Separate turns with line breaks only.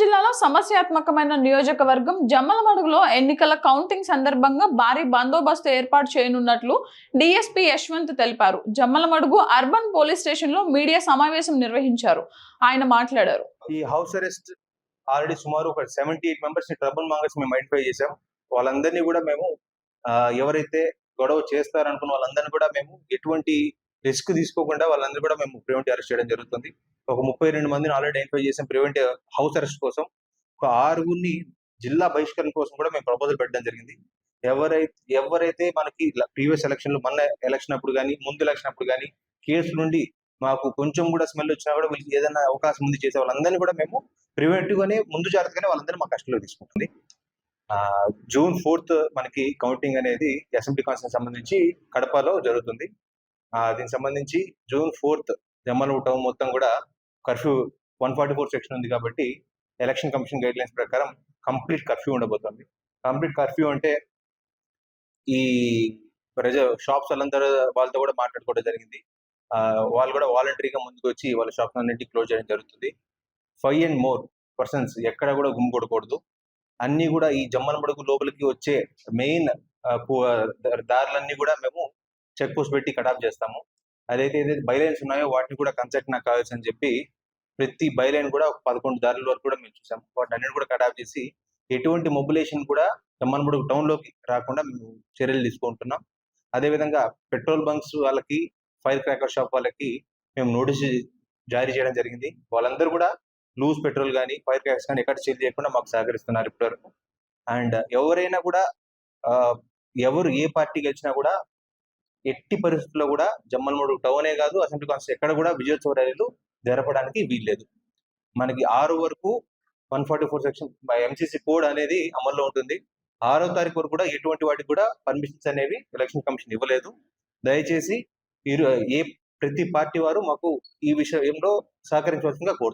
జిల్లాలో సమస్యాత్మకమైన నియోజకవర్గం జమ్మలమడుగులో ఎన్నికల కౌంటింగ్ సందర్భంగా భారీ బందోబస్తు ఏర్పాటు చేయనున్నట్లు డిఎస్పీ యశ్వంత్ తెలిపారు. జమ్మలమడుగు అర్బన్ పోలీస్ స్టేషన్లో మీడియా సమావేశం నిర్వహించారు. ఆయన మాట్లాడారు.
ఈ హౌస్ అరెస్ట్ ఆల్రెడీ సుమారు ఒక సెవెంటీ ఎయిట్ మెంబర్స్ని ట్రబుల్ మాంగర్స్ మేము ఐడెంటిఫై చేసాం వాళ్ళందరినీ కూడా మేము ఎవరైతే గొడవ చేస్తారనుకున్న వాళ్ళందరినీ కూడా మేము ఎటువంటి రిస్క్ తీసుకోకుండా వాళ్ళందరూ కూడా మేము ప్రివెంటివ్ అరెస్ట్ చేయడం జరుగుతుంది. ఒక ముప్పై రెండు మందిని ఆల్రెడీ ఐడెంటిఫై చేసాం ప్రివెంటివ్ హౌస్ అరెస్ట్ కోసం ఒక ఆరుగురిని జిల్లా బహిష్కరణ కోసం కూడా మేము ప్రపోజల్ పెట్టడం జరిగింది. ఎవరైతే ఎవరైతే మనకి ప్రీవియస్ ఎలక్షన్లు మన ఎలక్షన్ అప్పుడు కానీ ముందు ఎలక్షన్ అప్పుడు కానీ కేసు నుండి మాకు కొంచెం కూడా స్మెల్ వచ్చినా కూడా వీళ్ళకి ఏదైనా అవకాశం ఉంది చేసే వాళ్ళందరినీ కూడా మేము ప్రివెంటివ్గానే ముందు జాగ్రత్తగానే వాళ్ళందరినీ మా కష్టంలో తీసుకుంటుంది. జూన్ ఫోర్త్ మనకి కౌంటింగ్ అనేది అసెంబ్లీ కాన్స్టిట్యూషన్ సంబంధించి కడపలో జరుగుతుంది. దీనికి సంబంధించి జూన్ ఫోర్త్ జమ్మల టౌన్ మొత్తం కూడా curfew one forty four section ఉంది కాబట్టి ఎలక్షన్ కమిషన్ గైడ్ లైన్స్ ప్రకారం కంప్లీట్ కర్ఫ్యూ ఉండబోతుంది. కంప్లీట్ కర్ఫ్యూ అంటే ఈ ప్రజ షాప్స్ వాళ్ళందరూ వాళ్ళతో కూడా మాట్లాడుకోవడం జరిగింది. ఆ, వాళ్ళు కూడా వాలంటరీగా ముందుకు వచ్చి వాళ్ళ షాప్స్ అన్నింటి క్లోజ్ చేయడం జరుగుతుంది. ఫైవ్ అండ్ మోర్ పర్సన్స్ ఎక్కడ కూడా గుమ్మికూడకూడదు అన్ని కూడా ఈ జమ్మలమడుగు లోపలికి వచ్చే మెయిన్ దారులన్నీ కూడా మేము చెక్ పోస్ట్ పెట్టి కటాప్ చేస్తాము. అదైతే ఏదైతే బైలైన్స్ ఉన్నాయో వాటిని కూడా కన్సెక్ట్ నాకు కావాల్సి అని చెప్పి ప్రతి బైలైన్ కూడా ఒక పదకొండు దారుల వరకు కూడా మేము చూసాము. వాటిని అన్నిటి కూడా కటాప్ చేసి ఎటువంటి మొబిలేషన్ కూడా జమ్మలమడుగు టౌన్లోకి రాకుండా మేము చర్యలు తీసుకుంటున్నాం. అదేవిధంగా పెట్రోల్ బంక్స్ వాళ్ళకి ఫైర్ క్రాకర్ షాప్ వాళ్ళకి మేము నోటీస్ జారీ చేయడం జరిగింది. వాళ్ళందరూ కూడా లూజ్ పెట్రోల్ కానీ ఫైర్ క్రాకర్స్ కానీ ఎక్కడ చేంజ్ చేయకుండా మాకు సహకరిస్తున్నారు ఇప్పటివరకు. అండ్ ఎవరైనా కూడా ఎవరు ఏ పార్టీ గెలిచినా కూడా ఎట్టి పరిస్థితుల్లో కూడా జమ్మలమూడు టౌనే కాదు అసెంబ్లీ కాన్స్టిట్యూషన్ ఎక్కడ కూడా విజయోత్సవ ర్యాలీలు జరపడానికి వీల్లేదు. మనకి ఆరు వరకు one forty four section MCC code అనేది అమల్లో ఉంటుంది. ఆరో తారీఖు వరకు కూడా ఎటువంటి వాటికి కూడా పర్మిషన్స్ అనేవి ఎలక్షన్ కమిషన్ ఇవ్వలేదు. దయచేసి ఏ ప్రతి పార్టీ వారు మాకు ఈ విషయంలో సహకరించవలసిందిగా కోరుతున్నాను